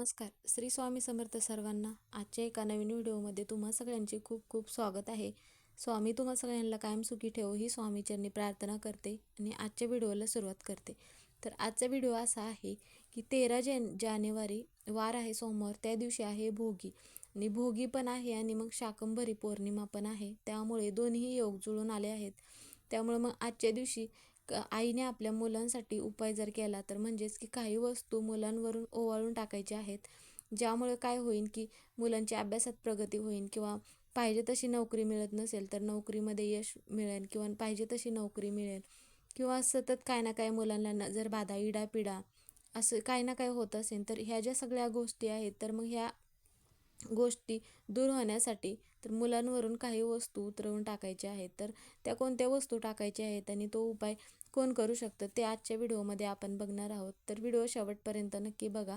नमस्कार. श्री स्वामी समर्थ सर्वांना आजच्या एका नवीन व्हिडिओमध्ये तुम्हा सगळ्यांचे खूप खूप स्वागत आहे. स्वामी तुम्हा सगळ्यांना कायम सुखी ठेवो ही स्वामीचरणी प्रार्थना करते आणि आजच्या व्हिडिओला सुरुवात करते. तर आजचा व्हिडिओ असा आहे की तेरा जान जानेवारी वार आहे सोमवार त्या दिवशी आहे भोगी. आणि भोगी पण आहे आणि मग शाकंभरी पौर्णिमा पण आहे. त्यामुळे दोन्ही योग जुळून आले आहेत. त्यामुळे मग आजच्या दिवशी आईने आपल्या मुलांसाठी उपाय जर केला तर म्हणजेच की काही वस्तू मुलांवरून ओवाळून टाकायच्या आहेत ज्यामुळे काय होईल की मुलांची अभ्यासात प्रगती होईल किंवा पाहिजे तशी नोकरी मिळत नसेल तर नोकरीमध्ये यश मिळेल किंवा पाहिजे तशी नोकरी मिळेल. किंवा सतत काय ना काय मुलांना नजर बाधा इडापिडा असं काही ना काय होत असेल तर ह्या ज्या सगळ्या गोष्टी आहेत तर मग ह्या गोष्टी दूर होण्यासाठी तर मुलांवरून काही वस्तू उतरवून टाकायच्या आहेत. तर त्या कोणत्या वस्तू टाकायच्या आहेत आणि तो उपाय कोण करू शकतं ते आजच्या व्हिडिओमध्ये आपण बघणार आहोत. तर व्हिडिओ शेवटपर्यंत नक्की बघा.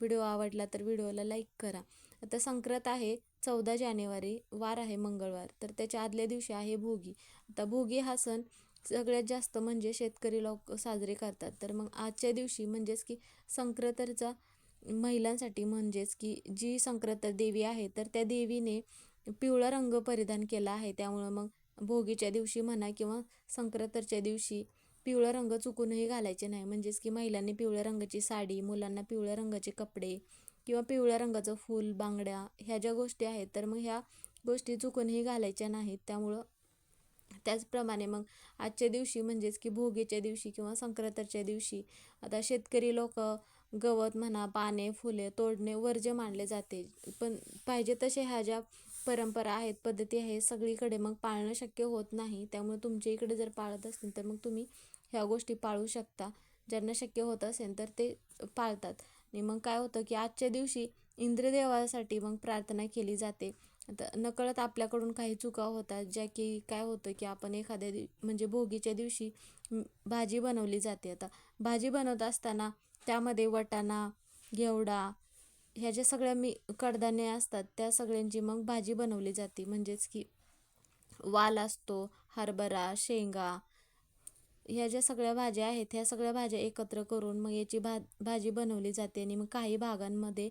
व्हिडिओ आवडला तर व्हिडिओला लाईक करा. आता संक्रांत आहे चौदा जानेवारी वार आहे मंगळवार. तर त्याच्या आदल्या दिवशी आहे भोगी. आता भोगी हा सण सगळ्यात जास्त म्हणजे शेतकरी लोक साजरे करतात. तर मग आजच्या दिवशी म्हणजेच की संक्रांतचा महिलांसाठी म्हणजेच की जी संक्रांत देवी आहे तर त्या देवीने पिवळा रंग परिधान केला आहे. त्यामुळं मग भोगीच्या दिवशी म्हणा किंवा संक्रांतच्या दिवशी पिवळा रंग चुकूनही घालायचे नाही. म्हणजेच की महिलांनी पिवळ्या रंगाची साडी मुलांना पिवळ्या रंगाचे कपडे किंवा पिवळ्या रंगाचं फूल बांगड्या ह्या ज्या गोष्टी आहेत तर मग ह्या गोष्टी चुकूनही घालायच्या नाहीत. त्यामुळं त्याचप्रमाणे मग आजच्या दिवशी म्हणजेच की भोगीच्या दिवशी किंवा संक्रांतच्या दिवशी आता शेतकरी लोक गवत म्हणा पाने फुले तोडणे वर्ज्य मानले जाते. पण पाहिजे तसे ह्या ज्या परंपरा आहेत पद्धती आहेत सगळीकडे मग पाळणं शक्य होत नाही. त्यामुळे तुमच्या इकडे जर पाळत असतील तर मग तुम्ही ह्या गोष्टी पाळू शकता. ज्यांना शक्य होत असेल तर ते पाळतात. आणि मग काय होतं की आजच्या दिवशी इंद्रदेवासाठी मग प्रार्थना केली जाते. आता नकळत आपल्याकडून काही चुका होतात ज्या की काय होतं की आपण एखाद्या दिव म्हणजे भोगीच्या दिवशी भाजी बनवली जाते. आता भाजी बनवत असताना त्यामध्ये वटाणा घेवडा ह्या ज्या सगळ्या मी कडधान्ये असतात त्या सगळ्यांची मग भाजी बनवली जाते. म्हणजेच की वाल असतो हरभरा शेंगा ह्या ज्या सगळ्या भाज्या आहेत ह्या सगळ्या भाज्या एकत्र करून मग याची भा भाजी बनवली जाते आणि मग काही भागांमध्ये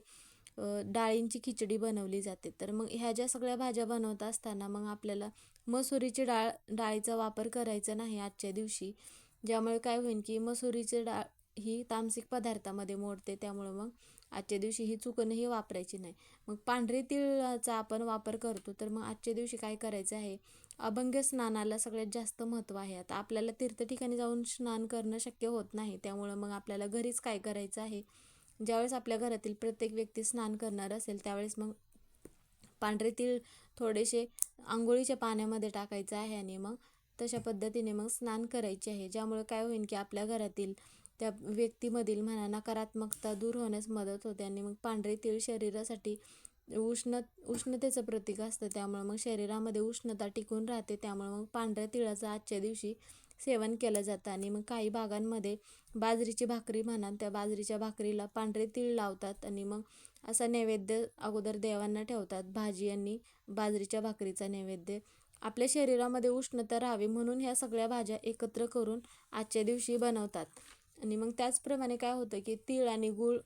डाळींची खिचडी बनवली जाते. तर मग ह्या ज्या सगळ्या भाज्या बनवत असताना मग आपल्याला मसुरीची डाळ डाळीचा वापर करायचा नाही आजच्या दिवशी. ज्यामुळे काय होईल की मसुरीची डाळ ही तामसिक पदार्थामध्ये मोडते त्यामुळं मग आजच्या दिवशी ही चुकूनही वापरायची नाही. मग पांढरे तिळाचा आपण वापर करतो तर मग आजच्या दिवशी काय करायचं आहे? अभंग स्नानाला सगळ्यात जास्त महत्त्व आहे. आता आपल्याला तीर्थ ठिकाणी जाऊन स्नान करणं शक्य होत नाही. त्यामुळं मग आपल्याला घरीच काय करायचं आहे? ज्यावेळेस आपल्या घरातील प्रत्येक व्यक्ती स्नान करणार असेल त्यावेळेस मग पांढरे तीळ थोडेसे आंघोळीच्या पाण्यामध्ये टाकायचं आहे आणि मग तशा पद्धतीने मग स्नान करायचे आहे. ज्यामुळे काय होईल की आपल्या घरातील त्या व्यक्तीमधील म्हणा नकारात्मकता दूर होण्यास मदत होते आणि मग पांढरे तीळ शरीरासाठी उष्ण उष्णतेचं प्रतीक असतं. त्यामुळे मग शरीरामध्ये उष्णता टिकून राहते. त्यामुळे मग पांढऱ्या तिळाचं आजच्या दिवशी सेवन केलं जातं. आणि मग काही भागांमध्ये बाजरीची भाकरी म्हणा त्या बाजरीच्या भाकरीला पांढरे तीळ लावतात आणि मग असा नैवेद्य अगोदर देवांना ठेवतात. भाजी आणि बाजरीच्या भाकरीचा नैवेद्य. आपल्या शरीरामध्ये उष्णता राहावी म्हणून ह्या सगळ्या भाज्या एकत्र करून आजच्या दिवशी बनवतात. आणि मग त्याचप्रमाणे काय होतं की तीळ आणि गूळ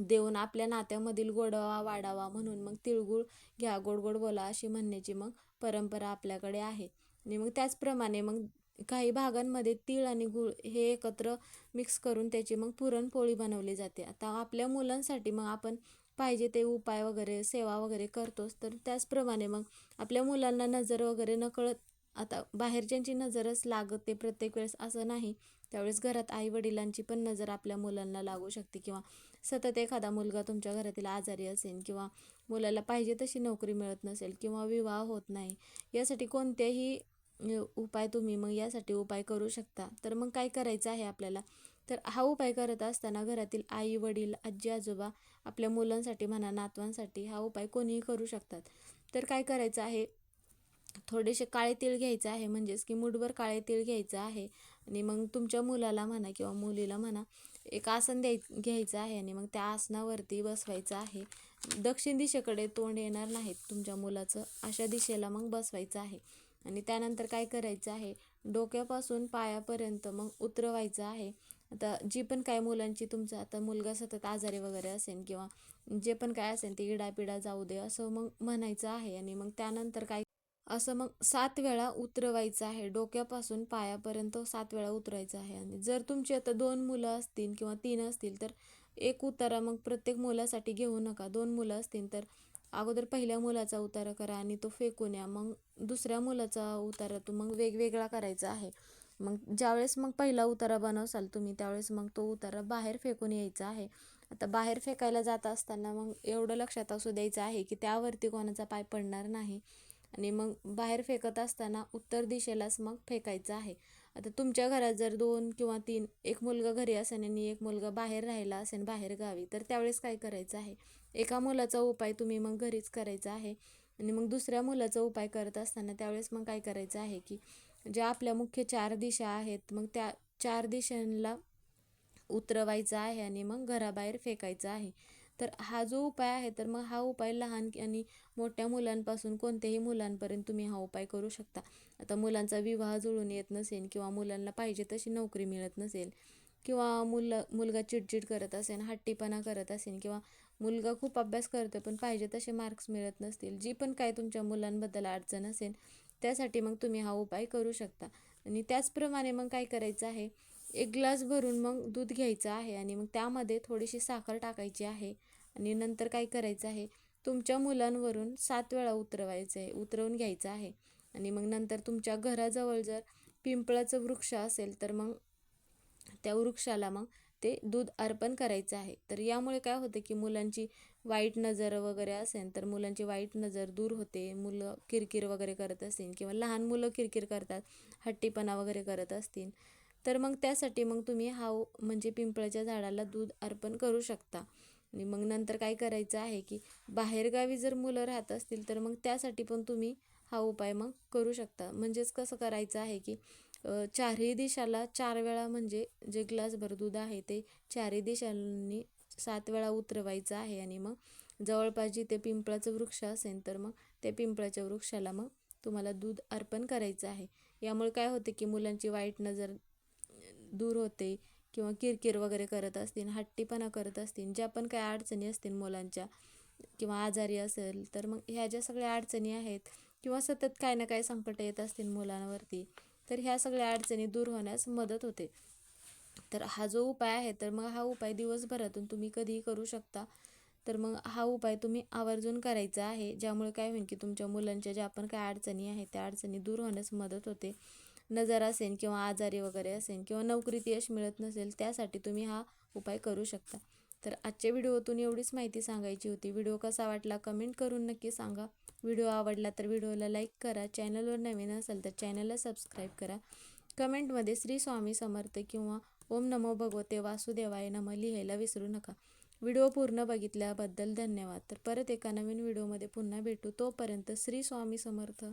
देऊन आपल्या नात्यामधील गोडवा वाढावा म्हणून मग तिळगुळ घ्या गोड गोड बोला अशी म्हणण्याची मग परंपरा आपल्याकडे आहे. आणि मग त्याचप्रमाणे मग काही भागांमध्ये तीळ आणि गूळ हे एकत्र मिक्स करून त्याची मग पुरणपोळी बनवली जाते. आता आपल्या मुलांसाठी मग आपण पाहिजे ते उपाय वगैरे सेवा वगैरे करतोच. तर त्याचप्रमाणे मग आपल्या मुलांना नजर वगैरे नकळत आता बाहेरच्यांची नजरच लागते प्रत्येक वेळेस असं नाही. त्यावेळेस घरात आई वडिलांची पण नजर आपल्या मुलांना लागू शकते किंवा सतत एखादा मुलगा तुमच्या घरातील आजारी असेल किंवा मुलाला पाहिजे तशी नोकरी मिळत नसेल किंवा विवाह होत नाही यासाठी कोणतेही उपाय तुम्ही मग यासाठी उपाय करू शकता. तर मग काय करायचं आहे आपल्याला? तर हा उपाय करत असताना घरातील आई वडील आजी आजोबा आपल्या मुलांसाठी म्हणा नातवांसाठी हा उपाय कोणीही करू शकतात. तर काय करायचं आहे? थोडेसे काळे तीळ घ्यायचं आहे म्हणजेच की मुठभर काळे तीळ घ्यायचं आहे आणि मग तुमच्या मुलाला म्हणा किंवा मुलीला म्हणा एक आसन द्याय घ्यायचं आहे आणि मग त्या आसनावरती बसवायचं आहे. दक्षिण दिशेकडे तोंड येणार नाहीत तुमच्या मुलाचं अशा दिशेला मग बसवायचं आहे. आणि त्यानंतर काय करायचं आहे? डोक्यापासून पायापर्यंत मग उतरवायचं आहे. आता जी पण काय मुलांची तुमचं आता मुलगा सतत आजारी वगैरे असेल किंवा जे पण काय असेल ते इडापिडा जाऊ दे असं मग म्हणायचं आहे. आणि मग त्यानंतर काय असं मग सात वेळा उतरवायचं आहे. डोक्यापासून पायापर्यंत सात वेळा उतरायचं आहे आणि जर तुमची आता दोन मुलं असतील किंवा तीन असतील तर एक उतारा मग प्रत्येक मुलासाठी घेऊ नका. दोन मुलं असतील तर अगोदर पहिल्या मुलाचा उतारा करा आणि तो फेकून या. मग दुसऱ्या मुलाचा उतारा तो मग वेगवेगळा करायचा आहे. मग ज्यावेळेस मग पहिला उतारा बनवसाल तुम्ही त्यावेळेस मग तो उतारा बाहेर फेकून यायचा आहे. आता बाहेर फेकायला जात असताना मग एवढं लक्षात असू द्यायचं आहे की त्यावरती कोणाचा पाय पडणार नाही. आणि मग बाहेर फेकत असताना उत्तर दिशेलाच मग फेकायचं आहे. आता तुमच्या घरात जर दोन किंवा तीन एक मुलगा घरी असेल आणि एक मुलगा बाहेर राहिला असेल बाहेर गावी तर त्यावेळेस काय करायचं आहे? एका मुलाचा उपाय तुम्ही मग घरीच करायचा आहे आणि मग दुसऱ्या मुलाचा उपाय करत असताना त्यावेळेस मग काय करायचं आहे की ज्या आपल्या मुख्य चार दिशा आहेत मग त्या चार दिशांना उतरवायचं आहे आणि मग घराबाहेर फेकायचं आहे. तर हा जो उपाय आहे तर मग हा उपाय लहान आणि मोठ्या मुलांपासून कोणत्याही मुलांपर्यंत तुम्ही हा उपाय करू शकता. आता मुलांचा विवाह जुळून येत नसेल किंवा मुलांना पाहिजे तशी नोकरी मिळत नसेल किंवा मुलं मुलगा चिडचिड करत असेल हट्टीपणा करत असेल किंवा मुलगा खूप अभ्यास करतो पण पाहिजे तसे मार्क्स मिळत नसतील जी पण काय तुमच्या मुलांबद्दल अडचण असेल त्यासाठी मग तुम्ही हा उपाय करू शकता. आणि त्याचप्रमाणे मग काय करायचं आहे एक ग्लास भरून मग दूध घ्यायचं आहे आणि मग त्यामध्ये थोडीशी साखर टाकायची आहे. आणि नंतर काय करायचं आहे? तुमच्या मुलांवरून सात वेळा उतरवायचं आहे. उतरवून घ्यायचं आहे. आणि मग नंतर तुमच्या घराजवळ जर पिंपळाचं वृक्ष असेल तर मग त्या वृक्षाला मग ते दूध अर्पण करायचं आहे. तर यामुळे काय होते की मुलांची वाईट नजर वगैरे असेल तर मुलांची वाईट नजर दूर होते. मुलं किरकिर वगैरे करत असतील किंवा लहान मुलं किरकिर करतात हट्टीपणा वगैरे करत असतील तर मग त्यासाठी मग तुम्ही हा म्हणजे पिंपळाच्या झाडाला दूध अर्पण करू शकता. आणि मग नंतर काय करायचं आहे की बाहेरगावी जर मुलं राहत असतील तर मग त्यासाठी पण तुम्ही हा उपाय मग करू शकता. म्हणजेच कसं करायचं आहे की चारही दिशाला चार वेळा म्हणजे जे ग्लासभर दूध आहे ते चारही दिशांनी सात वेळा उतरवायचं आहे आणि मग जवळपास जिथे पिंपळाचं वृक्ष असेल तर मग त्या पिंपळाच्या वृक्षाला मग तुम्हाला दूध अर्पण करायचं आहे. यामुळे काय होते की मुलांची वाईट नजर दूर होते किंवा किरकिर वगैरे करत असतील हट्टीपणा करत असतील ज्या पण काही अडचणी असतील मुलांच्या किंवा आजारी असेल तर मग ह्या ज्या सगळ्या अडचणी आहेत किंवा सतत काय ना काय संकट येत असतील मुलांवरती तर ह्या सगळ्या अडचणी दूर होण्यास मदत होते. तर हा जो उपाय आहे तर मग हा उपाय दिवसभरातून तुम्ही कधीही करू शकता. तर मग हा उपाय तुम्ही आवर्जून करायचा आहे ज्यामुळे काय होईल की तुमच्या मुलांच्या ज्या पण काय अडचणी आहेत त्या अडचणी दूर होण्यास मदत होते. नजर असेल किंवा आजारी वगैरे असेल किंवा नोकरीत यश मिळत नसेल त्यासाठी तुम्ही हा उपाय करू शकता. तर आजच्या व्हिडिओतून एवढीच माहिती सांगायची होती. व्हिडिओ कसा वाटला कमेंट करून नक्की सांगा. व्हिडिओ आवडला तर व्हिडिओला लाईक करा. चॅनलवर नवीन असेल तर चॅनलला सबस्क्राईब करा. कमेंटमध्ये श्री स्वामी समर्थ किंवा ओम नमो भगवते वासुदेवाय नम लिहायला विसरू नका. व्हिडिओ पूर्ण बघितल्याबद्दल धन्यवाद. तर परत एका नवीन व्हिडिओमध्ये पुन्हा भेटू. तोपर्यंत श्री स्वामी समर्थ.